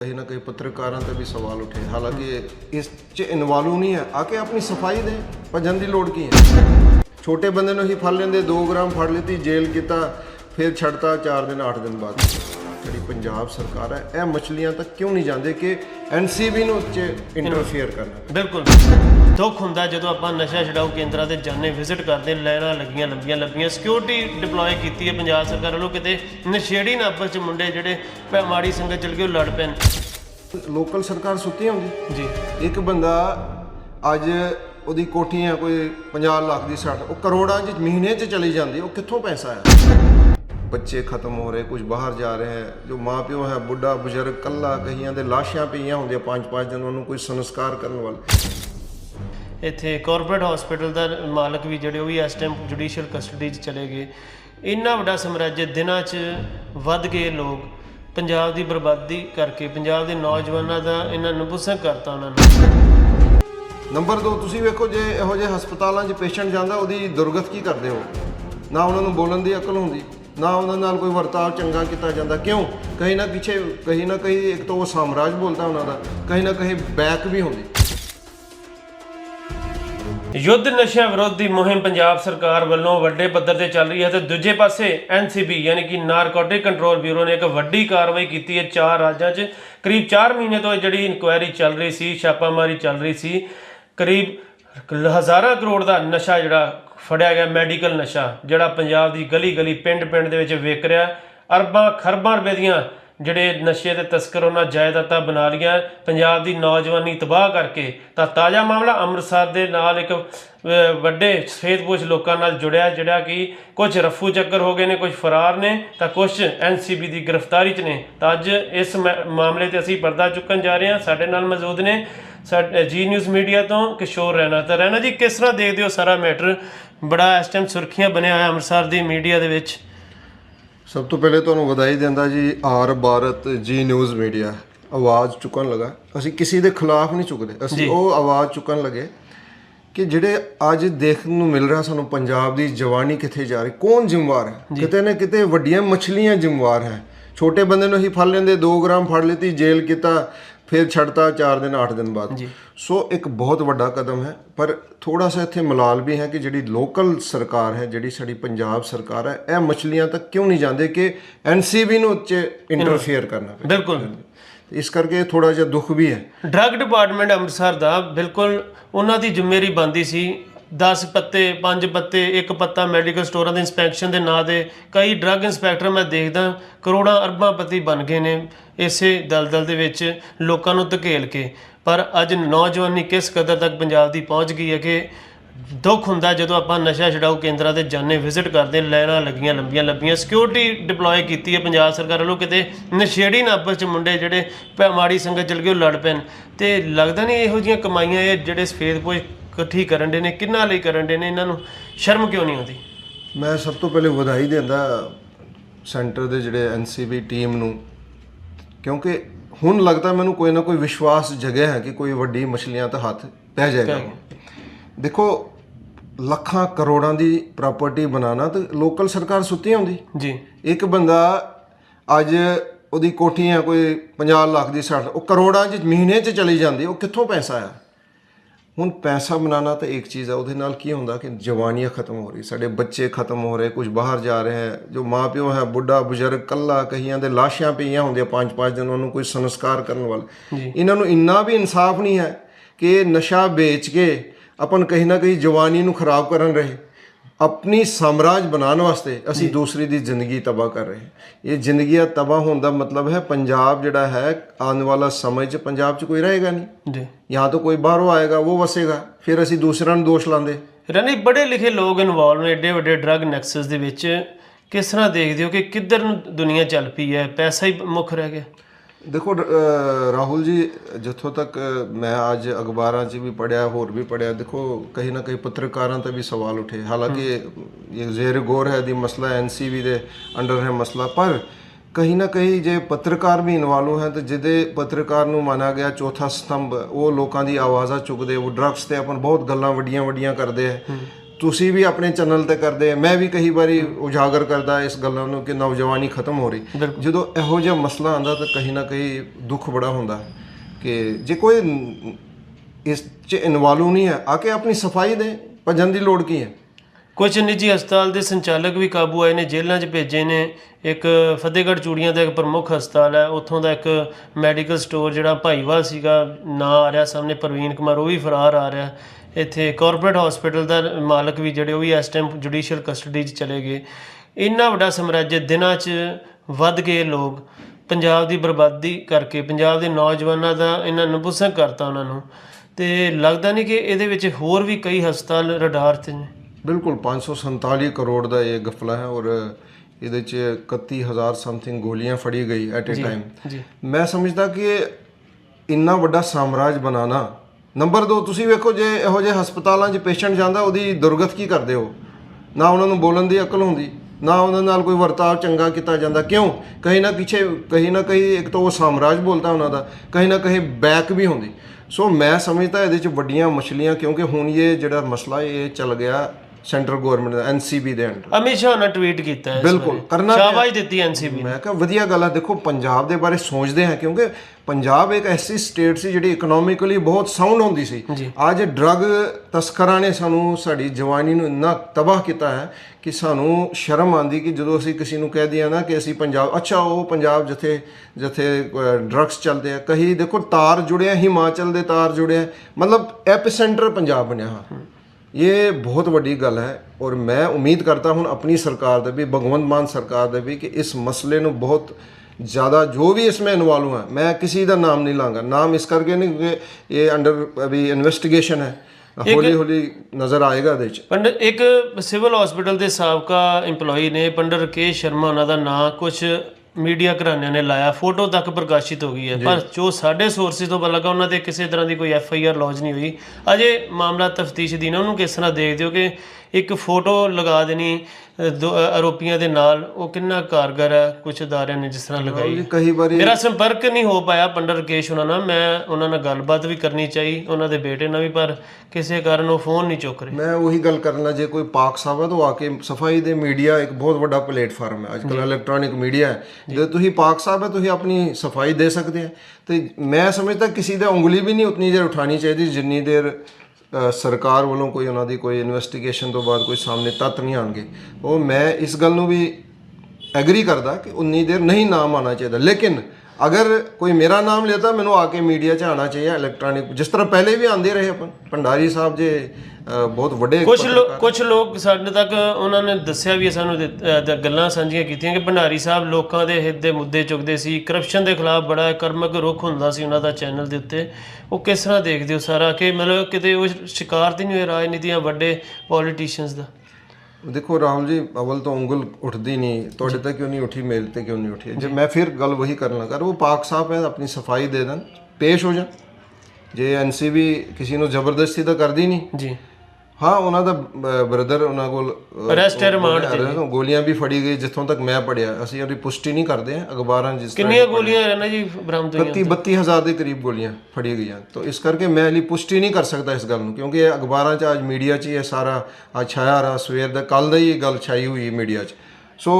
ਕਹੀ ਨਾ ਕਹੀ ਪੱਤਰਕਾਰਾਂ 'ਤੇ ਵੀ ਸਵਾਲ ਉੱਠੇ। ਹਾਲਾਂਕਿ ਇਸ ਚ ਇਨਵੋਲਵ ਨਹੀਂ ਹੈ। ਆ ਕੇ ਆਪਣੀ ਸਫ਼ਾਈ ਦੇ ਭਜਨ ਦੀ ਲੋੜ ਕੀ ਹੈ? ਛੋਟੇ ਬੰਦੇ ਨੂੰ ਹੀ ਫੜ ਲੈਂਦੇ 2 ਗ੍ਰਾਮ ਫੜ ਲਈਤੀ ਜੇਲ੍ਹ ਕੀਤਾ, ਫਿਰ ਛੱਡਤਾ 4 ਦਿਨ 8 ਦਿਨ ਬਾਅਦ। ਜਿਹੜੀ ਪੰਜਾਬ ਸਰਕਾਰ ਹੈ, ਇਹ ਮਛਲੀਆਂ ਤਾਂ ਕਿਉਂ ਨਹੀਂ ਜਾਂਦੇ ਕਿ ਐਨਸੀਬੀ ਨੂੰ ਚ ਇੰਟਰਫੇਅਰ ਕਰਨਾ? ਬਿਲਕੁਲ। ਦੁੱਖ ਹੁੰਦਾ ਜਦੋਂ ਆਪਾਂ ਨਸ਼ਾ ਛਡਾਊ ਕੇਂਦਰਾਂ ਤੇ ਜਾਂਦੇ ਵਿਜ਼ਿਟ ਕਰਦੇ ਲਾਈਨਾਂ ਲੱਗੀਆਂ ਲੰਬੀਆਂ ਲੰਬੀਆਂ ਸਿਕਿਉਰਿਟੀ ਡਿਪਲੋਏ ਕੀਤੀ ਹੈ ਪੰਜਾਬ ਸਰਕਾਰ ਵੱਲੋਂ ਕਿਤੇ ਨਸ਼ੇੜੀ ਨਾ ਆਪਸ ਚ ਮੁੰਡੇ ਜਿਹੜੇ ਭੈ- ਮਾੜੀ ਸੰਗਤ ਚਲ ਗਏ ਉਹ ਲੜ ਪੈਣ ਲੋਕਲ ਸਰਕਾਰ ਸੁੱਤੀ ਹੁੰਦੀ ਜੀ। ਇੱਕ ਬੰਦਾ ਅੱਜ ਉਹਦੀ ਕੋਠੀ ਹੈ ਕੋਈ 50 ਲੱਖ ਦੀ 60 ਉਹ ਕਰੋੜਾਂ ਚ ਮਹੀਨੇ ਚ ਚਲੀ ਜਾਂਦੀ ਉਹ ਕਿੱਥੋਂ ਪੈਸਾ ਹੈ? ਬੱਚੇ ਖਤਮ ਹੋ ਰਹੇ ਕੁਝ ਬਾਹਰ ਜਾ ਰਹੇ ਹੈ ਜੋ ਮਾਪਿਓ ਹੈ ਬੁੱਢਾ ਬਜ਼ੁਰਗ ਕੱਲਾ ਕਈਆਂ ਦੇ ਲਾਸ਼ਾਂ ਪਈਆਂ ਹੁੰਦੀਆਂ ਪੰਜ ਪੰਜ ਦਿਨ ਉਹਨੂੰ ਕੋਈ ਸੰਸਕਾਰ ਕਰਨ ਵਾਲਾ। ਇੱਥੇ ਕਾਰਪੋਰੇਟ ਹਸਪੀਟਲ ਦਾ ਮਾਲਕ ਵੀ ਜਿਹੜੇ ਉਹ ਵੀ ਇਸ ਟਾਈਮ ਜੁਡੀਸ਼ੀਅਲ ਕਸਟਡੀ 'ਚ ਚਲੇ ਗਏ। ਇੰਨਾ ਵੱਡਾ ਸਮਰਾਜ ਦਿਨਾਂ 'ਚ ਵੱਧ ਗਏ ਲੋਕ। ਪੰਜਾਬ ਦੀ ਬਰਬਾਦੀ ਕਰਕੇ ਪੰਜਾਬ ਦੇ ਨੌਜਵਾਨਾਂ ਦਾ ਇਹਨਾਂ ਨੂੰ ਨਪੁੰਸਕ ਕਰਤਾ ਉਹਨਾਂ ਨੂੰ। ਨੰਬਰ 2 ਤੁਸੀਂ ਵੇਖੋ ਜੇ ਇਹੋ ਜਿਹੇ ਹਸਪਤਾਲਾਂ 'ਚ ਪੇਸ਼ੈਂਟ ਜਾਂਦਾ, ਉਹਦੀ ਦੁਰਗਤ ਕੀ ਕਰਦੇ ਹੋ? ਨਾ ਉਹਨਾਂ ਨੂੰ ਬੋਲਣ ਦੀ ਅਕਲ ਹੁੰਦੀ, ਨਾ ਉਹਨਾਂ ਨਾਲ ਕੋਈ ਵਰਤਾਵ ਚੰਗਾ ਕੀਤਾ ਜਾਂਦਾ। ਕਿਉਂ? ਕਹੀਂ ਨਾ ਪਿੱਛੇ, ਕਹੀਂ ਨਾ ਕਹੀਂ ਇੱਕ ਤਾਂ ਉਹ ਸਾਮਰਾਜ ਬੋਲਦਾ ਉਹਨਾਂ ਦਾ, ਕਹੀਂ ਨਾ ਕਹੀਂ ਬੈਕ ਵੀ ਹੁੰਦੀ। ਯੁੱਧ ਨਸ਼ਿਆਂ ਵਿਰੋਧੀ ਮੁਹਿੰਮ ਪੰਜਾਬ ਸਰਕਾਰ ਵੱਲੋਂ ਵੱਡੇ ਪੱਧਰ ਤੇ ਚੱਲ ਰਹੀ ਹੈ ਤੇ ਦੂਜੇ ਪਾਸੇ ਐਨਸੀਬੀ ਯਾਨੀ ਕਿ ਨਾਰਕੋਟਿਕ ਕੰਟਰੋਲ ਬਿਊਰੋ ਨੇ ਇੱਕ ਵੱਡੀ ਕਾਰਵਾਈ ਕੀਤੀ ਹੈ ਚਾਰ ਰਾਜਾਂ 'ਚ। ਕਰੀਬ 4 ਮਹੀਨੇ ਤੋਂ ਇਹ ਜਿਹੜੀ ਇਨਕੁਆਇਰੀ ਚੱਲ ਰਹੀ ਸੀ, ਛਾਪਾਮਾਰੀ ਚੱਲ ਰਹੀ ਸੀ, ਕਰੀਬ ਹਜ਼ਾਰਾਂ ਕਰੋੜ ਦਾ ਨਸ਼ਾ ਜਿਹੜਾ ਫੜਿਆ ਗਿਆ, ਮੈਡੀਕਲ ਨਸ਼ਾ, ਜਿਹੜਾ ਪੰਜਾਬ ਦੀ ਗਲੀ ਗਲੀ ਪਿੰਡ ਪਿੰਡ ਦੇ ਵਿੱਚ ਵਿਕ ਰਿਹਾ। ਅਰਬਾਂ ਖਰਬਾਂ ਰੁਪਏ ਦੀਆਂ ਜਿਹੜੇ ਨਸ਼ੇ ਦੇ ਤਸਕਰ ਉਹਨਾਂ ਜਾਇਦਾਦਾਂ ਬਣਾ ਲੀਆਂ ਪੰਜਾਬ ਦੀ ਨੌਜਵਾਨੀ ਤਬਾਹ ਕਰਕੇ ਤਾਂ ਤਾਜ਼ਾ ਮਾਮਲਾ ਅੰਮ੍ਰਿਤਸਰ ਦੇ ਨਾਲ ਇੱਕ ਵੱਡੇ ਸਫੇਦਪੋਸ਼ ਲੋਕਾਂ ਨਾਲ ਜੁੜਿਆ, ਜਿਹੜਾ ਕਿ ਕੁਝ ਰਫੂ ਚੱਕਰ ਹੋ ਗਏ ਨੇ, ਕੁਝ ਫਰਾਰ ਨੇ, ਤਾਂ ਕੁਝ ਐਨਸੀਬੀ ਦੀ ਗ੍ਰਿਫਤਾਰੀ 'ਚ ਨੇ। ਤਾਂ ਅੱਜ ਇਸ ਮਾ- ਮਾਮਲੇ ਤੇ ਅਸੀਂ ਪਰਦਾ ਚੁੱਕਣ ਜਾ ਰਹੇ ਹਾਂ। ਸਾਡੇ ਨਾਲ ਮੌਜੂਦ ਨੇ ਸਾਡੇ ਜੀ ਨਿਊਜ਼ ਮੀਡੀਆ ਤੋਂ ਕਿਸ਼ੋਰ ਰਹਿਣਾ ਤਾਂ ਰਹਿਣਾ ਜੀ, ਕਿਸ ਤਰ੍ਹਾਂ ਦੇਖਦੇ ਹੋ ਸਾਰਾ ਮੈਟਰ? ਬੜਾ ਇਸ ਟਾਈਮ ਸੁਰਖੀਆਂ ਬਣਿਆ ਹੋਇਆ ਅੰਮ੍ਰਿਤਸਰ ਦੀ ਮੀਡੀਆ ਦੇ ਵਿੱਚ। ਸਭ ਤੋਂ ਪਹਿਲੇ ਤੁਹਾਨੂੰ ਵਧਾਈ ਦਿੰਦਾ ਜੀ ਆਰ ਭਾਰਤ ਜੀ ਨਿਊਜ਼ ਮੀਡੀਆ। ਆਵਾਜ਼ ਚੁੱਕਣ ਲਗਾ। ਅਸੀਂ ਕਿਸੇ ਦੇ ਖਿਲਾਫ ਨਹੀਂ ਚੁੱਕਦੇ। ਅਸੀਂ ਉਹ ਆਵਾਜ਼ ਚੁੱਕਣ ਲਗੇ ਕਿ ਜਿਹੜੇ ਅੱਜ ਦੇਖਣ ਨੂੰ ਮਿਲ ਰਿਹਾ ਸਾਨੂੰ ਪੰਜਾਬ ਦੀ ਜਵਾਨੀ ਕਿੱਥੇ ਜਾ ਰਹੀ ਕੌਣ ਜ਼ਿੰਮੇਵਾਰ ਹੈ? ਕਿਤੇ ਨਾ ਕਿਤੇ ਵੱਡੀਆਂ ਮਛਲੀਆਂ ਜ਼ਿੰਮੇਵਾਰ ਹੈ। ਛੋਟੇ ਬੰਦੇ ਨੂੰ ਹੀ ਫੜ ਲੈਂਦੇ 2 ਗ੍ਰਾਮ ਫੜ ਲਿੱਤੀ ਜੇਲ੍ਹ ਕੀਤਾ ਫਿਰ ਛੱਡਤਾ 4 ਦਿਨ 8 ਦਿਨ ਬਾਅਦ। ਸੋ ਇੱਕ ਬਹੁਤ ਵੱਡਾ ਕਦਮ ਹੈ ਪਰ ਥੋੜਾ ਸਾ ਇੱਥੇ ਮਲਾਲ ਵੀ ਹੈ ਕਿ ਜਿਹੜੀ ਲੋਕਲ ਸਰਕਾਰ ਹੈ ਜਿਹੜੀ ਸਾਡੀ ਪੰਜਾਬ ਸਰਕਾਰ ਹੈ ਇਹ ਮਛਲੀਆਂ ਤੱਕ ਕਿਉਂ ਨਹੀਂ ਜਾਂਦੇ ਕਿ ਐਨਸੀਬੀ ਨੂੰ ਉੱਚ ਇੰਟਰਫੇਅਰ ਕਰਨਾ ਬਿਲਕੁਲ। ਇਸ ਕਰਕੇ ਥੋੜਾ ਜਿਹਾ ਦੁੱਖ ਵੀ ਹੈ। ਡਰੱਗ ਡਿਪਾਰਟਮੈਂਟ ਅੰਮ੍ਰਿਤਸਰ ਦਾ ਬਿਲਕੁਲ ਉਹਨਾਂ ਦੀ ਜ਼ਿੰਮੇਵਾਰੀ ਬੰਦੀ ਸੀ 10 ਪੱਤੇ 5 ਪੱਤੇ, ਇੱਕ ਪੱਤਾ ਮੈਡੀਕਲ ਸਟੋਰਾਂ ਦੇ ਇਨਸਪੈਕਸ਼ਨ ਦੇ ਨਾਂ ਦੇ ਕਈ ਡਰੱਗ ਇਨਸਪੈਕਟਰ ਮੈਂ ਦੇਖਦਾ ਕਰੋੜਾਂ ਅਰਬਾਂ ਪਤੀ ਬਣ ਗਏ ਨੇ ਇਸੇ ਦਲਦਲ ਦੇ ਵਿੱਚ ਲੋਕਾਂ ਨੂੰ ਧਕੇਲ ਕੇ। ਪਰ ਅੱਜ ਨੌਜਵਾਨੀ ਕਿਸ ਕਦਰ ਤੱਕ ਪੰਜਾਬ ਦੀ ਪਹੁੰਚ ਗਈ ਹੈ ਕਿ ਦੁੱਖ ਹੁੰਦਾ ਜਦੋਂ ਆਪਾਂ ਨਸ਼ਾ ਛਡਾਊ ਕੇਂਦਰਾਂ ਤੇ ਜਾਂਦੇ ਵਿਜ਼ਿਟ ਕਰਦੇ ਲਾਈਨਾਂ ਲੱਗੀਆਂ, ਲੰਬੀਆਂ ਲੰਬੀਆਂ ਸਿਕਿਉਰਿਟੀ ਡਿਪਲੋਏ ਕੀਤੀ ਹੈ ਪੰਜਾਬ ਸਰਕਾਰ ਵੱਲੋਂ, ਕਿਤੇ ਨਸ਼ੇੜੀ ਨਾ ਆਪਸ ਚ ਮੁੰਡੇ ਜਿਹੜੇ ਮਾੜੀ ਸੰਗਤ ਚਲ ਗਏ, ਉਹ ਲੜ ਪੈਣ ਤੇ ਲੱਗਦਾ ਨਹੀਂ ਇਹੋ ਜੀਆਂ ਕਮਾਈਆਂ ਇਹ ਜਿਹੜੇ ਸਫੇਦ ਸਫੇਦਪੋਸ਼ ਇਕੱਠੀ ਕਰਨ ਦੇ ਨੇ ਕਿੰਨਾ ਲਈ ਕਰਨ ਦੇ ਨੇ ਇਹਨਾਂ ਨੂੰ ਸ਼ਰਮ ਕਿਉਂ ਨਹੀਂ ਆਉਂਦੀ? ਮੈਂ ਸਭ ਤੋਂ ਪਹਿਲੇ ਵਧਾਈ ਦਿੰਦਾ ਸੈਂਟਰ ਦੇ ਜਿਹੜੇ ਐਨਸੀਬੀ ਟੀਮ ਨੂੰ ਕਿਉਂਕਿ ਹੁਣ ਲੱਗਦਾ ਮੈਨੂੰ ਕੋਈ ਨਾ ਕੋਈ ਵਿਸ਼ਵਾਸ ਜਗਿਆ ਹੈ ਕਿ ਕੋਈ ਵੱਡੀ ਮਛਲੀਆਂ ਤਾਂ ਹੱਥ ਪੈ ਜਾਏਗਾ। ਦੇਖੋ ਲੱਖਾਂ ਕਰੋੜਾਂ ਦੀ ਪ੍ਰਾਪਰਟੀ ਬਣਾਉਣਾ ਤੇ ਲੋਕਲ ਸਰਕਾਰ ਸੁੱਤੀ ਹੁੰਦੀ ਜੀ। ਇੱਕ ਬੰਦਾ ਅੱਜ ਉਹਦੀ ਕੋਠੀ ਹੈ ਕੋਈ 50 ਲੱਖ ਦੀ 60 ਉਹ ਕਰੋੜਾਂ ਚ ਮਹੀਨੇ ਚ ਚਲੀ ਜਾਂਦੀ ਉਹ ਕਿੱਥੋਂ ਪੈਸਾ ਆਇਆ ਹੁਣ ਪੈਸਾ ਬਣਾਉਣਾ ਤਾਂ ਇੱਕ ਚੀਜ਼ ਹੈ ਉਹਦੇ ਨਾਲ ਕੀ ਹੁੰਦਾ ਕਿ ਜਵਾਨੀਆਂ ਖਤਮ ਹੋ ਰਹੀ ਸਾਡੇ ਬੱਚੇ ਖਤਮ ਹੋ ਰਹੇ ਕੁਝ ਬਾਹਰ ਜਾ ਰਹੇ ਹੈ ਜੋ ਮਾਪਿਓ ਹੈ ਬੁੱਢਾ ਬਜ਼ੁਰਗ ਕੱਲਾ ਕਈਆਂ ਦੇ ਲਾਸ਼ਾਂ ਪਈਆਂ ਹੁੰਦੀਆਂ ਪੰਜ ਪੰਜ ਦਿਨ ਉਹਨੂੰ ਕੋਈ ਸੰਸਕਾਰ ਕਰਨ ਵਾਲਾ। ਇਹਨਾਂ ਨੂੰ ਇੰਨਾ ਵੀ ਇਨਸਾਫ ਨਹੀਂ ਹੈ ਕਿ ਨਸ਼ਾ ਵੇਚ ਕੇ ਆਪਨ ਕहीं ਨਾ ਕहीं ਜਵਾਨੀ ਨੂੰ ਖਰਾਬ ਕਰਨ ਰਹੇ। ਆਪਣੀ ਸਾਮਰਾਜ ਬਣਾਉਣ ਵਾਸਤੇ ਅਸੀਂ ਦੂਸਰੀ ਦੀ ਜ਼ਿੰਦਗੀ ਤਬਾਹ ਕਰ ਰਹੇ ਹਾਂ। ਇਹ ਜ਼ਿੰਦਗੀਆਂ ਤਬਾਹ ਹੋਣ ਦਾ ਮਤਲਬ ਹੈ ਪੰਜਾਬ ਜਿਹੜਾ ਹੈ ਆਉਣ ਵਾਲਾ ਸਮੇਂ 'ਚ ਪੰਜਾਬ 'ਚ ਕੋਈ ਰਹੇਗਾ ਨਹੀਂ। ਜੀ। ਜਾਂ ਤਾਂ ਕੋਈ ਬਾਹਰੋਂ ਆਏਗਾ ਉਹ ਵਸੇਗਾ ਫਿਰ ਅਸੀਂ ਦੂਸਰਿਆਂ ਨੂੰ ਦੋਸ਼ ਲਾਉਂਦੇ। ਰਣੀ ਬੜੇ ਲਿਖੇ ਲੋਕ ਇਨਵੋਲਵ ਨੇ ਏਡੇ ਵੱਡੇ ਡਰੱਗ ਨੈਕਸਸ ਦੇ ਵਿੱਚ। ਕਿਸ ਤਰ੍ਹਾਂ ਦੇਖਦੇ ਹੋ ਕਿ ਕਿੱਧਰ ਨੂੰ ਦੁਨੀਆ ਚੱਲ ਪਈ ਹੈ? ਪੈਸਾ ਹੀ ਮੁੱਖ ਰਹਿ ਗਿਆ। ਦੇਖੋ ਰਾਹੁਲ ਜੀ, ਜਿੱਥੋਂ ਤੱਕ ਮੈਂ ਅੱਜ ਅਖਬਾਰਾਂ 'ਚ ਵੀ ਪੜਿਆ ਹੋਰ ਵੀ ਪੜਿਆ ਦੇਖੋ, ਕਹੀਂ ਨਾ ਕਹੀਂ ਪੱਤਰਕਾਰਾਂ ਤੇ ਵੀ ਸਵਾਲ ਉੱਠੇ। ਹਾਲਾਂਕਿ ਇਹ ਜ਼ੇਰ ਗੌਰ ਹੈ ਦੀ ਮਸਲਾ ਐਨਸੀਵੀ ਦੇ ਅੰਡਰ ਹੈ ਮਸਲਾ, ਪਰ ਕਹੀਂ ਨਾ ਕਹੀਂ ਜੇ ਪੱਤਰਕਾਰ ਵੀ ਇਨਵਾਲਵ ਹੈ ਤਾਂ ਜਿਹਦੇ ਪੱਤਰਕਾਰ ਨੂੰ ਮਾਨਾ ਗਿਆ ਚੌਥਾ ਸਤੰਭ, ਉਹ ਲੋਕਾਂ ਦੀ ਆਵਾਜ਼ਾਂ ਚੁੱਕਦੇ, ਉਹ ਡਰੱਗਸ ਤੇ ਆਪਾਂ ਬਹੁਤ ਗੱਲਾਂ ਵੱਡੀਆਂ ਵੱਡੀਆਂ ਕਰਦੇ ਆ। ਤੁਸੀਂ ਵੀ ਆਪਣੇ ਚੈਨਲ ਤੇ ਕਰਦੇ ਆ ਮੈਂ ਵੀ ਕਈ ਵਾਰੀ ਉਜਾਗਰ ਕਰਦਾ ਇਸ ਗੱਲਾਂ ਨੂੰ ਕਿ ਨੌਜਵਾਨੀ ਖਤਮ ਹੋ ਰਹੀ। ਜਦੋਂ ਇਹੋ ਜਿਹਾ ਮਸਲਾ ਆਂਦਾ ਤਾਂ ਕहीं ਨਾ ਕहीं ਦੁੱਖ ਬੜਾ ਹੁੰਦਾ ਕਿ ਜੇ ਕੋਈ ਇਸ ਚ ਇਨਵੋਲਵ ਨਹੀਂ ਹੈ ਆ ਕੇ ਆਪਣੀ ਸਫ਼ਾਈ ਦੇ ਭਜਨ ਦੀ ਲੋੜ ਕੀ ਹੈ? ਕੁਝ ਨਿੱਜੀ ਹਸਪਤਾਲ ਦੇ ਸੰਚਾਲਕ ਵੀ ਕਾਬੂ ਆਏ ਨੇ ਜੇਲ੍ਹਾਂ 'ਚ ਭੇਜੇ ਨੇ। ਇੱਕ ਫਤਿਹਗੜ੍ਹ ਚੂੜੀਆਂ ਦਾ ਇੱਕ ਪ੍ਰਮੁੱਖ ਹਸਪਤਾਲ ਹੈ ਉੱਥੋਂ ਦਾ ਇੱਕ ਮੈਡੀਕਲ ਸਟੋਰ ਜਿਹੜਾ ਭਾਈਵਾਲ ਸੀਗਾ ਨਾਂ ਆ ਰਿਹਾ ਸਾਹਮਣੇ ਪ੍ਰਵੀਨ ਕੁਮਾਰ ਉਹ ਵੀ ਫਰਾਰ ਆ ਰਿਹਾ। ਇੱਥੇ ਕਾਰਪੋਰੇਟ ਹਸਪੀਟਲ ਦਾ ਮਾਲਕ ਵੀ ਜਿਹੜੇ ਉਹ ਵੀ ਇਸ ਟਾਈਮ ਜੁਡੀਸ਼ੀਅਲ ਕਸਟਡੀ 'ਚ ਚਲੇ ਗਏ। ਇੰਨਾ ਵੱਡਾ ਸਮਰਾਜ ਦਿਨਾਂ 'ਚ ਵੱਧ ਗਏ ਲੋਕ। ਪੰਜਾਬ ਦੀ ਬਰਬਾਦੀ ਕਰਕੇ ਪੰਜਾਬ ਦੇ ਨੌਜਵਾਨਾਂ ਦਾ ਇਹਨਾਂ ਨਪੁੰਸਕ ਕਰਤਾ ਉਹਨਾਂ ਨੂੰ। ਤੇ ਲੱਗਦਾ ਨਹੀਂ ਕਿ ਇਹਦੇ ਵਿੱਚ ਹੋਰ ਵੀ ਕਈ ਹਸਪਤਾਲ ਰਡਾਰ ਤੇ ਨੇ। ਬਿਲਕੁਲ 547 ਕਰੋੜ ਦਾ ਇਹ ਗਫਲਾ ਹੈ ਔਰ ਇਹਦੇ ਚ 31000 ਸਮਥਿੰਗ ਗੋਲੀਆਂ ਫੜੀ ਗਈ ਐਟ ਅ ਟਾਈਮ ਮੈਂ ਸਮਝਦਾ ਕਿ ਇੰਨਾ ਵੱਡਾ ਸਾਮਰਾਜ ਬਣਾਉਣਾ ਨੰਬਰ 2 ਤੁਸੀਂ ਵੇਖੋ ਜੇ ਇਹੋ ਜਿਹੇ ਹਸਪਤਾਲਾਂ 'ਚ ਪੇਸ਼ੈਂਟ ਜਾਂਦਾ, ਉਹਦੀ ਦੁਰਗਤ ਕੀ ਕਰਦੇ ਹੋ ਨਾ ਉਹਨਾਂ ਨੂੰ ਬੋਲਣ ਦੀ ਅਕਲ ਹੁੰਦੀ, ਨਾ ਉਹਨਾਂ ਨਾਲ ਕੋਈ ਵਰਤਾਵ ਚੰਗਾ ਕੀਤਾ ਜਾਂਦਾ। ਕਿਉਂ? ਕਹੀਂ ਨਾ ਪਿੱਛੇ, ਕਹੀਂ ਨਾ ਕਹੀਂ ਇੱਕ ਤਾਂ ਉਹ ਸਾਮਰਾਜ ਬੋਲਦਾ ਉਹਨਾਂ ਦਾ, ਕਹੀਂ ਨਾ ਕਹੀਂ ਬੈਕ ਵੀ ਹੁੰਦੀ। ਸੋ ਮੈਂ ਸਮਝਦਾ ਇਹਦੇ 'ਚ ਵੱਡੀਆਂ ਮਛਲੀਆਂ, ਕਿਉਂਕਿ ਹੁਣ ਇਹ ਜਿਹੜਾ ਮਸਲਾ, ਇਹ ਚੱਲ ਗਿਆ ਸੈਂਟਰ ਗਵਰਨਮੈਂਟ ਦਾ ਐਨਸੀਬੀ ਦੇ ਅੰਡਰ ਅਮਿਤ ਸ਼ਾਹ ਨੇ ਟਵੀਟ ਕੀਤਾ ਹੈ ਬਿਲਕੁਲ ਕਰਨਾ। ਸ਼ਾਬਾਸ਼ ਦਿੱਤੀ ਐਨਸੀਬੀ ਮੈਂ ਕਿਹਾ ਵਧੀਆ ਗੱਲ ਆ ਦੇਖੋ ਪੰਜਾਬ ਦੇ ਬਾਰੇ ਸੋਚਦੇ ਹਾਂ ਕਿਉਂਕਿ ਪੰਜਾਬ ਇੱਕ ਐਸੀ ਸਟੇਟ ਸੀ ਜਿਹੜੀ ਇਕਨੋਮਿਕਲੀ ਬਹੁਤ ਸਾਊਂਡ ਹੁੰਦੀ ਸੀ। ਅੱਜ ਡਰੱਗ ਤਸਕਰਾਂ ਨੇ ਸਾਨੂੰ ਸਾਡੀ ਜਵਾਨੀ ਨੂੰ ਇੰਨਾ ਤਬਾਹ ਕੀਤਾ ਹੈ ਕਿ ਸਾਨੂੰ ਸ਼ਰਮ ਆਂਦੀ ਕਿ ਜਦੋਂ ਅਸੀਂ ਕਿਸੇ ਨੂੰ ਕਹਿ ਦਈਏ ਨਾ ਕਿ ਅਸੀਂ ਪੰਜਾਬ ਅੱਛਾ ਉਹ ਪੰਜਾਬ ਜਿੱਥੇ ਜਿੱਥੇ ਡਰੱਗਸ ਚੱਲਦੇ ਆ ਕਹੀਂ ਦੇਖੋ ਤਾਰ ਜੁੜਿਆ ਹਿਮਾਚਲ ਦੇ ਤਾਰ ਜੁੜਿਆ ਮਤਲਬ ਐਪੀਸੈਂਟਰ ਪੰਜਾਬ ਬਣਿਆ ਹਾਂ ਇਹ ਬਹੁਤ ਵੱਡੀ ਗੱਲ ਹੈ ਔਰ ਮੈਂ ਉਮੀਦ ਕਰਦਾ ਹੁਣ ਆਪਣੀ ਸਰਕਾਰ ਦੇ ਵੀ ਭਗਵੰਤ ਮਾਨ ਸਰਕਾਰ ਦੇ ਵੀ ਕਿ ਇਸ ਮਸਲੇ ਨੂੰ ਬਹੁਤ ਜ਼ਿਆਦਾ ਜੋ ਵੀ ਇਸ ਵਿੱਚ ਇਨਵੋਲਵ ਹੈ ਮੈਂ ਕਿਸੇ ਦਾ ਨਾਮ ਨਹੀਂ ਲਾਂਗਾ। ਨਾਮ ਇਸ ਕਰਕੇ ਨਹੀਂ ਕਿ ਇਹ ਅੰਡਰ ਵੀ ਇਨਵੈਸਟੀਗੇਸ਼ਨ ਹੈ। ਹੌਲੀ ਹੌਲੀ ਨਜ਼ਰ ਆਏਗਾ ਇਹਦੇ ਵਿੱਚ। ਪੰਡ ਇੱਕ ਸਿਵਲ ਹਸਪੀਟਲ ਦੇ ਸਾਬਕਾ EMPLOYE ਨੇ ਪੰਡਰ ਰਕੇਸ਼ ਸ਼ਰਮਾ ਉਹਨਾਂ ਦਾ ਨਾਂ ਕੁਝ ਮੀਡੀਆ ਘਰਾਣਿਆਂ ਨੇ ਲਾਇਆ ਫੋਟੋ ਤੱਕ ਪ੍ਰਕਾਸ਼ਿਤ ਹੋ ਗਈ ਹੈ। ਪਰ ਜੋ ਸਾਡੇ ਸੋਰਸਿਸ ਤੋਂ ਪਤਾ ਲੱਗਾ ਉਹਨਾਂ ਤੇ ਕਿਸੇ ਤਰ੍ਹਾਂ ਦੀ ਕੋਈ ਐਫ ਆਈ ਆਰ ਲੌਂਚ ਨਹੀਂ ਹੋਈ। ਅਜੇ ਮਾਮਲਾ ਤਫਤੀਸ਼ ਦੀ ਨੇ ਉਹਨੂੰ ਕਿਸ ਤਰ੍ਹਾਂ ਦੇਖਦੇ ਹੋ ਕਿ ਇੱਕ ਫੋਟੋ ਲਗਾ ਦੇਣੀ ਆਰੋਪੀਆਂ ਦੇ ਨਾਲ ਉਹ ਕਿੰਨਾ ਕਾਰਗਰ ਹੈ ਕੁਝ ਅਦਾਰਿਆਂ ਨੇ ਜਿਸ ਤਰ੍ਹਾਂ ਲਗਾਈ? ਕਈ ਵਾਰੀ ਮੇਰਾ ਸੰਪਰਕ ਨਹੀਂ ਹੋ ਪਾਇਆ ਪੰਡਤ ਰਕੇਸ਼ ਉਹਨਾਂ ਨਾਲ ਮੈਂ ਉਹਨਾਂ ਨਾਲ ਗੱਲਬਾਤ ਵੀ ਕਰਨੀ ਚਾਹੀ ਉਹਨਾਂ ਦੇ ਬੇਟੇ ਨਾਲ ਵੀ ਪਰ ਕਿਸੇ ਕਾਰਨ ਉਹ ਫੋਨ ਨਹੀਂ ਚੁੱਕ ਰਹੇ। ਮੈਂ ਉਹੀ ਗੱਲ ਕਰਨਾ ਜੇ ਕੋਈ ਪਾਕ ਸਾਹਿਬ ਹੈ ਤਾਂ ਆ ਕੇ ਸਫ਼ਾਈ ਦੇ ਮੀਡੀਆ ਇੱਕ ਬਹੁਤ ਵੱਡਾ ਪਲੇਟਫਾਰਮ ਹੈ। ਅੱਜਕੱਲ ਇਲੈਕਟ੍ਰੋਨਿਕ ਮੀਡੀਆ ਹੈ। ਜੇ। ਤੁਸੀਂ ਪਾਕ ਸਾਹਿਬ ਹੈ ਤੁਸੀਂ ਆਪਣੀ ਸਫ਼ਾਈ ਦੇ ਸਕਦੇ ਆ। ਤੇ ਮੈਂ ਸਮਝਦਾ ਕਿਸੇ ਦਾ ਉਂਗਲੀ ਵੀ ਨਹੀਂ ਉਤਨੀ ਦੇਰ ਉਠਾਣੀ ਚਾਹੀਦੀ ਜਿੰਨੀ ਦੇਰ ਸਰਕਾਰ ਵੱਲੋਂ ਕੋਈ ਉਹਨਾਂ ਦੀ ਕੋਈ ਇਨਵੈਸਟੀਗੇਸ਼ਨ ਤੋਂ ਬਾਅਦ ਕੋਈ ਸਾਹਮਣੇ ਤੱਤ ਨਹੀਂ ਆਣਗੇ ਉਹ ਮੈਂ ਇਸ ਗੱਲ ਨੂੰ ਵੀ ਐਗਰੀ ਕਰਦਾ ਕਿ ਉਨੀ ਦੇਰ ਨਹੀਂ ਨਾਮ ਆਣਾ ਚਾਹੀਦਾ। ਲੇਕਿਨ ਅਗਰ ਕੋਈ ਮੇਰਾ ਨਾਮ ਲੈਤਾ ਮੈਨੂੰ ਆ ਕੇ ਮੀਡੀਆ 'ਚ ਆਣਾ ਚਾਹੀਏ ਇਲੈਕਟ੍ਰੋਨਿਕ ਜਿਸ ਤਰ੍ਹਾਂ ਪਹਿਲੇ ਵੀ ਆਂਦੇ ਰਹੇ ਆਪਾਂ ਭੰਡਾਰੀ ਸਾਹਿਬ ਜੇ ਬਹੁਤ ਵੱਡੇ ਕੁਝ ਕੁਝ ਲੋਕ ਸਾਡੇ ਤੱਕ ਉਹਨਾਂ ਨੇ ਦੱਸਿਆ ਵੀ ਸਾਨੂੰ ਗੱਲਾਂ ਸਾਂਝੀਆਂ ਕੀਤੀਆਂ ਕਿ ਭੰਡਾਰੀ ਸਾਹਿਬ ਲੋਕਾਂ ਦੇ ਹਿੱਤ ਦੇ ਮੁੱਦੇ ਚੁੱਕਦੇ ਸੀ ਕਰਪਸ਼ਨ ਦੇ ਖਿਲਾਫ ਬੜਾ ਕਰਮਕ ਰੁਖ ਹੁੰਦਾ ਸੀ ਉਹਨਾਂ ਦਾ ਚੈਨਲ ਦੇ ਉੱਤੇ। ਉਹ ਕਿਸ ਤਰ੍ਹਾਂ ਦੇਖਦੇ ਹੋ ਸਾਰਾ ਕਿ ਮਤਲਬ ਕਿਤੇ ਉਹ ਸ਼ਿਕਾਰ ਤੇ ਨਹੀਂ ਹੋਏ ਰਾਜਨੀਤੀਆਂ ਵੱਡੇ ਪੋਲੀਟੀਸ਼ੀਅਨਸ ਦਾ? ਦੇਖੋ ਰਾਹੁਲ ਜੀ, ਅਵਲ ਤਾਂ ਉਂਗਲ ਉੱਠਦੀ ਨਹੀਂ। ਤੁਹਾਡੇ ਤੇ ਕਿਉਂ ਨਹੀਂ ਉੱਠੀ, ਮੇਰੇ ਤੇ ਕਿਉਂ ਨਹੀਂ ਉੱਠੀ? ਜੇ ਮੈਂ ਫਿਰ ਗੱਲ ਵਹੀ ਕਰਨ ਲੱਗਾ, ਉਹ ਪਾਕ ਸਾਹਿਬ ਹੈ ਆਪਣੀ ਸਫ਼ਾਈ ਦੇ ਦੇਣ, ਪੇਸ਼ ਹੋ ਜਾਣ। ਜੇ ਐਨਸੀਬੀ ਕਿਸੇ ਨੂੰ ਜ਼ਬਰਦਸਤੀ ਤਾਂ ਕਰਦੀ ਨਹੀਂ, ਜੀ। ਹਾਂ ਉਹਨਾਂ ਦਾ ਬ੍ਰਦਰ ਉਹਨਾਂ ਕੋਲ ਅਰੈਸਟ ਰਿਮਾਂਡ ਉਹ ਗੋਲੀਆਂ ਵੀ ਫੜੀ ਗਈ ਜਿੱਥੋਂ ਤੱਕ ਮੈਂ ਪੜਿਆ ਅਸੀਂ ਉਹਦੀ ਪੁਸ਼ਟੀ ਨਹੀਂ ਕਰਦੇ ਅਖਬਾਰਾਂ ਜਿਸ ਤਰ੍ਹਾਂ ਕਿੰਨੀਆਂ ਗੋਲੀਆਂ ਹੈ ਨਾ ਜੀ ਬਰਾਮਦ ਹੋਈਆਂ 31 32000 ਦੇ ਕਰੀਬ ਗੋਲੀਆਂ ਫੜੀ ਗਈਆਂ। ਤਾਂ ਇਸ ਕਰਕੇ ਮੈਂ ਹਲੀ ਪੁਸ਼ਟੀ ਨਹੀਂ ਕਰ ਸਕਦਾ ਇਸ ਗੱਲ ਨੂੰ ਕਿਉਂਕਿ ਇਹ ਅਖਬਾਰਾਂ 'ਚ ਅੱਜ ਮੀਡੀਆ 'ਚ ਇਹ ਸਾਰਾ ਅੱਜ ਛਾਇਆ ਰਾ ਸਵੇਰ ਦਾ ਕੱਲ ਦਾ ਹੀ ਇਹ ਗੱਲ ਛਾਈ ਹੋਈ ਹੈ ਮੀਡੀਆ 'ਚ। ਸੋ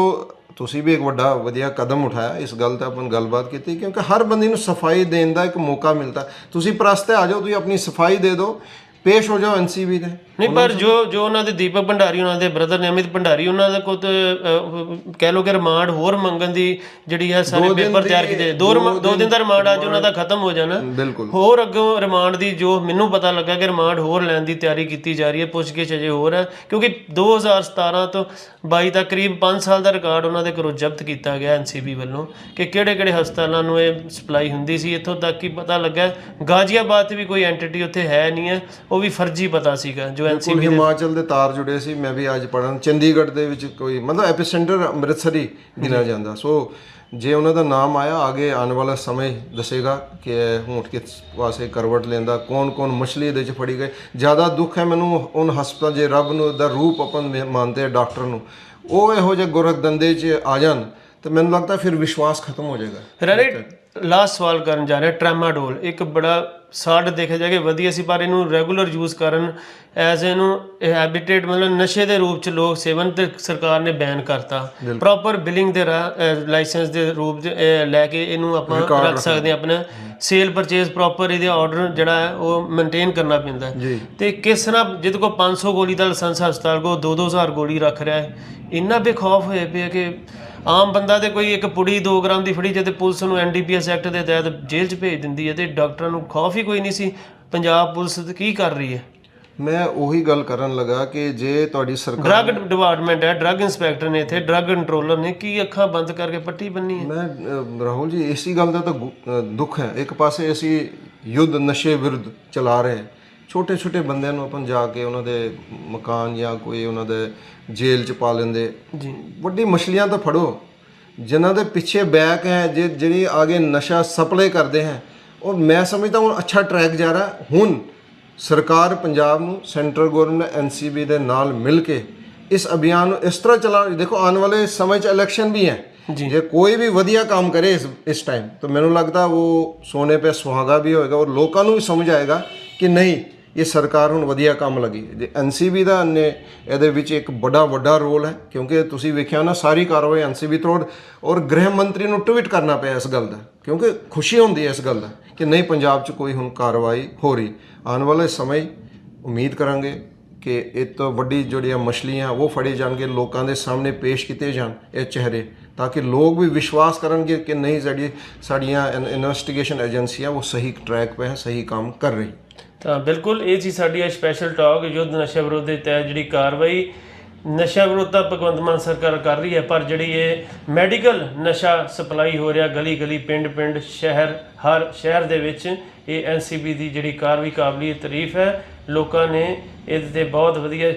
ਤੁਸੀਂ ਵੀ ਇੱਕ ਵੱਡਾ ਵਧੀਆ ਕਦਮ ਉਠਾਇਆ ਇਸ ਗੱਲ ਤੇ ਆਪਾਂ ਗੱਲਬਾਤ ਕੀਤੀ ਕਿਉਂਕਿ ਹਰ ਬੰਦੇ ਨੂੰ ਸਫ਼ਾਈ ਦੇਣ ਦਾ ਇੱਕ ਮੌਕਾ ਮਿਲਦਾ। ਤੁਸੀਂ ਪ੍ਰਸਤੇ ਆ ਜਾਓ ਤੁਸੀਂ ਆਪਣੀ ਸਫ਼ਾਈ ਦੇ ਦਿਓ। ਪੇਸ਼ ਹੋ ਜਾਓ ਐਨਸੀਬੀ ਦੇ। ਨਹੀਂ ਪਰ ਜੋ ਜੋ ਉਹਨਾਂ ਦੇ ਦੀਪਕ ਭੰਡਾਰੀ ਉਹਨਾਂ ਦੇ ਬ੍ਰਦਰ ਨੇ ਅਮਿਤ ਭੰਡਾਰੀ ਉਹਨਾਂ ਦਾ ਕੋਲ ਤਾਂ, ਕਹਿ ਲੋ ਕਿ ਰਿਮਾਂਡ ਹੋਰ ਮੰਗਣ ਦੀ ਜਿਹੜੀ ਹੈ ਸਾਰੇ ਪੇਪਰ ਤਿਆਰ ਕੀਤੇ। ਦੋ ਦੋ ਦਿਨ ਦਾ ਰਿਮਾਂਡ ਅੱਜ ਉਹਨਾਂ ਦਾ ਖਤਮ ਹੋ ਜਾਣਾ। ਹੋਰ ਅੱਗੋਂ ਰਿਮਾਂਡ ਦੀ ਜੋ ਮੈਨੂੰ ਪਤਾ ਲੱਗਾ ਕਿ ਰਿਮਾਂਡ ਹੋਰ ਲੈਣ ਦੀ ਤਿਆਰੀ ਕੀਤੀ ਜਾ ਰਹੀ ਹੈ ਪੁੱਛਗਿੱਛ ਅਜੇ ਹੋਰ ਹੈ ਕਿਉਂਕਿ 2017 ਤੋਂ 22 ਤੱਕ ਕਰੀਬ 5 ਸਾਲ ਦਾ ਰਿਕਾਰਡ ਉਹਨਾਂ ਦੇ ਘਰੋਂ ਜ਼ਬਤ ਕੀਤਾ ਗਿਆ ਐਨਸੀਬੀ ਵੱਲੋਂ ਕਿ ਕਿਹੜੇ ਕਿਹੜੇ ਹਸਪਤਾਲਾਂ ਨੂੰ ਇਹ ਸਪਲਾਈ ਹੁੰਦੀ ਸੀ ਇੱਥੋਂ ਤੱਕ ਕਿ ਪਤਾ ਲੱਗਾ। ਗਾਜ਼ੀਆਬਾਦ ਵੀ ਕੋਈ ਐਂਟੀਟੀ ਉੱਥੇ ਹੈ ਨਹੀਂ ਹੈ। ਉਹ ਵੀ ਫਰਜ਼ੀ ਪਤਾ ਸੀਗਾ ਜੋ ਐਨਸੀਬੀ ਹਿਮਾਚਲ ਦੇ ਤਾਰ ਜੁੜੇ ਸੀ ਮੈਂ ਵੀ ਅੱਜ ਪੜਨ ਚੰਡੀਗੜ੍ਹ ਦੇ ਵਿੱਚ ਕੋਈ ਮਤਲਬ ਐਪੀਸੈਂਟਰ ਅੰਮ੍ਰਿਤਸਰ ਹੀ। ਗਿਣਿਆ ਜਾਂਦਾ। ਸੋ ਜੇ ਉਹਨਾਂ ਦਾ ਨਾਮ ਆਇਆ ਆਗੇ ਆਉਣ ਵਾਲਾ ਸਮੇਂ ਦੱਸੇਗਾ ਕਿ ਹੁਣ ਕਿਸ ਪਾਸੇ ਕਰਵਟ ਲੈਂਦਾ ਕੌਣ ਕੌਣ ਮਛਲੀ ਇਹਦੇ ਚ ਫੜੀ ਗਈ ਜ਼ਿਆਦਾ ਦੁੱਖ ਹੈ ਮੈਨੂੰ ਉਹਨ ਹਸਪਤਾਲ ਜੇ ਰੱਬ ਨੂੰ ਦਾ ਰੂਪ ਆਪਾਂ ਮ- ਮੰਨਦੇ ਡਾਕਟਰ ਨੂੰ। ਉਹ ਇਹੋ ਜਿਹੇ ਗੁਰਖ ਦੰਦੇ ਚ ਆ ਜਾਣ ਤੇ ਮੈਨੂੰ ਲੱਗਦਾ ਫਿਰ ਵਿਸ਼ਵਾਸ ਖਤਮ ਹੋ ਜਾਏਗਾ। ਰਾਈਟ ਲਾਸਟ ਸਵਾਲ ਕਰਨ ਜਾ ਰਿਹਾ ਟ੍ਰੈਮਾਡੋਲ ਇੱਕ ਬੜਾ ਸਾਲਟ ਦੇਖਿਆ ਜਾਏ ਕਿ ਵਧੀਆ ਸੀ ਪਰ ਇਹਨੂੰ ਰੈਗੂਲਰ ਯੂਜ਼ ਕਰਨ ਐਜ਼ ਇਹਨੂੰ ਹੈਬਿਟੇਟ ਮਤਲਬ ਨਸ਼ੇ ਦੇ ਰੂਪ ਚ ਲੋਕ ਸੇਵਨ ਤੇ ਸਰਕਾਰ ਨੇ ਬੈਨ ਕਰਤਾ। ਪ੍ਰੋਪਰ ਬਿਲਿੰਗ ਦੇ ਲਾਇਸੈਂਸ ਦੇ ਰੂਪ ਚ ਲੈ ਕੇ ਇਹਨੂੰ ਆਪਾਂ ਰੱਖ ਸਕਦੇ ਹਾਂ ਆਪਣਾ ਸੇਲ ਪਰਚੇਸ ਪ੍ਰੋਪਰ ਇਹਦੇ ਆਰਡਰ ਜਿਹੜਾ ਹੈ ਉਹ ਮੇਨਟੇਨ ਕਰਨਾ ਪੈਂਦਾ ਤੇ ਕਿਸ ਤਰ੍ਹਾਂ ਜਿਹਦੇ ਕੋ 500 ਗੋਲੀ ਦਾ ਲਾਇਸੈਂਸ ਹਸਪਤਾਲ ਕੋ 2-2000 ਗੋਲੀ ਰੱਖ ਰਿਹਾ ਹੈ ਇੰਨਾ ਬੇਖੌਫ ਹੋਏ ਪਿਆ ਕਿ ਆਮ ਬੰਦਾ ਤੇ ਕੋਈ ਇੱਕ ਪੁੜੀ 2 ਗ੍ਰਾਮ ਦੀ ਫੜੀ ਜੇ ਤੇ ਪੁਲਿਸ ਨੂੰ ਐਨਡੀਪੀਐਸ ਐਕਟ ਦੇ ਤਹਿਤ ਜੇਲ੍ਹ 'ਚ ਭੇਜ ਦਿੰਦੀ ਹੈ ਤੇ ਡਾਕਟਰਾਂ ਨੂੰ ਖੌਫ ਹੀ ਕੋਈ ਨਹੀਂ ਸੀ। ਪੰਜਾਬ ਪੁਲਿਸ ਤੇ ਕੀ ਕਰ ਰਹੀ ਹੈ? ਮੈਂ ਉਹੀ ਗੱਲ ਕਰਨ ਲੱਗਾ ਕਿ ਜੇ ਤੁਹਾਡੀ ਸਰਕਾਰ ਡਰੱਗ ਡਿਪਾਰਟਮੈਂਟ ਹੈ ਡਰੱਗ ਇੰਸਪੈਕਟਰ ਨੇ ਇੱਥੇ ਡਰੱਗ ਕੰਟਰੋਲਰ ਨੇ ਕੀ ਅੱਖਾਂ ਬੰਦ ਕਰਕੇ ਪੱਟੀ ਬੰਨੀ ਹੈ? ਮੈਂ ਅਹ, ਰਾਹੁਲ ਜੀ ਇਸੀ ਗੱਲ ਦਾ ਤਾਂ ਗੁ- ਅਹ, ਦੁੱਖ ਹੈ। ਇੱਕ ਪਾਸੇ ਅਸੀਂ ਯੁੱਧ ਨਸ਼ੇ ਵਿਰੁੱਧ ਚਲਾ ਰਹੇ ਹਾਂ। ਛੋਟੇ ਛੋਟੇ ਬੰਦਿਆਂ ਨੂੰ ਆਪਾਂ ਜਾ ਕੇ ਉਹਨਾਂ ਦੇ ਮਕਾਨ ਜਾਂ ਕੋਈ ਉਹਨਾਂ ਦੇ ਜੇਲ੍ਹ 'ਚ ਪਾ ਲੈਂਦੇ। ਜੀ। ਵੱਡੀ ਮਛਲੀਆਂ ਤਾਂ ਫੜੋ। ਜਿਨ੍ਹਾਂ ਦੇ ਪਿੱਛੇ ਬੈਕ ਹੈ ਜੇ ਜਿਹੜੀ ਆਗੇ ਨਸ਼ਾ ਸਪਲਾਈ ਕਰਦੇ ਹੈ ਉਹ ਮੈਂ ਸਮਝਦਾ ਹੁਣ ਅੱਛਾ ਟਰੈਕ ਜਾ ਰਿਹਾ। ਹੁਣ ਸਰਕਾਰ ਪੰਜਾਬ ਨੂੰ ਸੈਂਟਰਲ ਗਵਰਨਮੈਂਟ ਐਨਸੀਬੀ ਦੇ ਨਾਲ ਮਿਲ ਕੇ ਇਸ ਅਭਿਆਨ ਨੂੰ ਇਸ ਤਰ੍ਹਾਂ ਚਲਾ ਦੇਖੋ ਆਉਣ ਵਾਲੇ ਸਮੇਂ 'ਚ ਇਲੈਕਸ਼ਨ ਵੀ ਹੈ। ਜੇ। ਕੋਈ ਵੀ ਵਧੀਆ ਕੰਮ ਕਰੇ ਇਸ ਇਸ ਟਾਈਮ ਤਾਂ ਮੈਨੂੰ ਲੱਗਦਾ ਉਹ ਸੋਨੇ ਪੇ ਸੁਹਾਗਾ ਵੀ ਹੋਏਗਾ ਔਰ ਲੋਕਾਂ ਨੂੰ ਵੀ ਸਮਝ ਆਏਗਾ ਕਿ ਨਹੀਂ ਇਹ ਸਰਕਾਰ ਹੁਣ ਵਧੀਆ ਕੰਮ ਲੱਗੀ। ਜੇ ਐਨਸੀਬੀ ਦਾ ਨੇ ਇਹਦੇ ਵਿੱਚ ਇੱਕ ਬੜਾ ਵੱਡਾ ਰੋਲ ਹੈ, ਕਿਉਂਕਿ ਤੁਸੀਂ ਵੇਖਿਆ ਨਾ, ਸਾਰੀ ਕਾਰਵਾਈ ਐਨਸੀਬੀ ਤੋਂ ਔਰ ਗ੍ਰਹਿ ਮੰਤਰੀ ਨੂੰ ਟਵੀਟ ਕਰਨਾ ਪਿਆ ਇਸ ਗੱਲ ਦਾ, ਕਿਉਂਕਿ ਖੁਸ਼ੀ ਹੁੰਦੀ ਹੈ ਇਸ ਗੱਲ ਦਾ ਕਿ ਨਹੀਂ, ਪੰਜਾਬ 'ਚ ਕੋਈ ਹੁਣ ਕਾਰਵਾਈ ਹੋ ਰਹੀ। ਆਉਣ ਵਾਲੇ ਸਮੇਂ ਉਮੀਦ ਕਰਾਂਗੇ ਕਿ ਇਹ ਤੋਂ ਵੱਡੀ ਜਿਹੜੀਆਂ ਮਛਲੀਆਂ ਉਹ ਫੜੇ ਜਾਣਗੇ, ਲੋਕਾਂ ਦੇ ਸਾਹਮਣੇ ਪੇਸ਼ ਕੀਤੇ ਜਾਣ ਇਹ ਚਿਹਰੇ, ਤਾਂ ਕਿ ਲੋਕ ਵੀ ਵਿਸ਼ਵਾਸ ਕਰਨਗੇ ਕਿ ਨਹੀਂ, ਸਾਡੀ ਸਾਡੀਆਂ ਇਨਵੈਸਟੀਗੇਸ਼ਨ ਏਜੰਸੀਆਂ ਉਹ ਸਹੀ ਟਰੈਕ 'ਤੇ ਹੈ, ਸਹੀ ਕੰਮ ਕਰ ਰਹੀ ਤਾਂ ਬਿਲਕੁਲ, ਇਹ ਸੀ ਸਾਡੀ ਅੱਜ ਸਪੈਸ਼ਲ ਟਾਕ ਯੁੱਧ ਨਸ਼ਾ ਵਿਰੋਧ ਦੇ ਤਹਿਤ ਜਿਹੜੀ ਕਾਰਵਾਈ। ਨਸ਼ਾ ਵਿਰੋਧ ਤਾਂ ਭਗਵੰਤ ਮਾਨ ਸਰਕਾਰ ਕਰ ਰਹੀ ਹੈ, ਪਰ ਜਿਹੜੀ ਇਹ ਮੈਡੀਕਲ ਨਸ਼ਾ ਸਪਲਾਈ ਹੋ ਰਿਹਾ ਗਲੀ ਗਲੀ ਪਿੰਡ ਪਿੰਡ ਸ਼ਹਿਰ, ਹਰ ਸ਼ਹਿਰ ਦੇ ਵਿੱਚ, ਇਹ ਐਨਸੀਬੀ ਦੀ ਜਿਹੜੀ ਕਾਰਵਾਈ ਕਾਬਲੀਅਤ ਤਾਰੀਫ ਹੈ। ਲੋਕਾਂ ਨੇ ਇਹਦੇ ਤੇ ਬਹੁਤ ਵਧੀਆ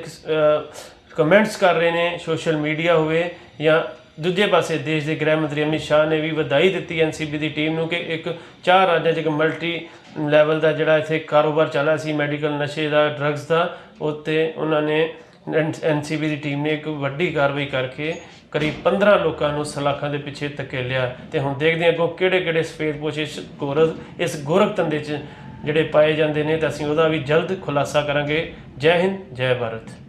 ਕਮੈਂਟਸ ਕਰ ਰਹੇ ਨੇ ਸੋਸ਼ਲ ਮੀਡੀਆ ਹੋਵੇ ਜਾਂ ਦੂਜੇ ਪਾਸੇ ਦੇਸ਼ ਦੇ ਗ੍ਰਹਿ ਮੰਤਰੀ ਅਮਿਤ ਸ਼ਾਹ ਨੇ ਵੀ ਵਧਾਈ ਦਿੱਤੀ ਐਨਸੀਬੀ ਦੀ ਟੀਮ ਨੂੰ ਕਿ ਇੱਕ ਚਾਰ ਰਾਜਾਂ 'ਚ ਇੱਕ ਮਲਟੀ ਲੈਵਲ ਦਾ ਜਿਹੜਾ ਇੱਥੇ ਕਾਰੋਬਾਰ ਚੱਲਿਆ ਸੀ, ਮੈਡੀਕਲ ਨਸ਼ੇ ਦਾ, ਡਰੱਗਸ ਦਾ, ਉੱਤੇ ਉਹਨਾਂ ਨੇ ਐਨਸੀਬੀ ਦੀ ਟੀਮ ਨੇ ਇੱਕ ਵੱਡੀ ਕਾਰਵਾਈ ਕਰਕੇ ਕਰੀਬ 15 ਲੋਕਾਂ ਨੂੰ ਸਲਾਖਾਂ ਦੇ ਪਿੱਛੇ ਧਕੇਲਿਆ ਤੇ ਹੁਣ ਦੇਖਦੇ ਹਾਂ ਅੱਗੋਂ ਕਿਹੜੇ ਕਿਹੜੇ ਸਫੇਦ ਪੋਸ਼ ਇਸ ਗੋਰਖ ਇਸ ਗੋਰਖ ਧੰਦੇ 'ਚ ਜਿਹੜੇ ਪਾਏ ਜਾਂਦੇ ਨੇ, ਤਾਂ ਅਸੀਂ ਉਹਦਾ ਵੀ ਜਲਦ ਖੁਲਾਸਾ ਕਰਾਂਗੇ। ਜੈ ਹਿੰਦ, ਜੈ ਭਾਰਤ।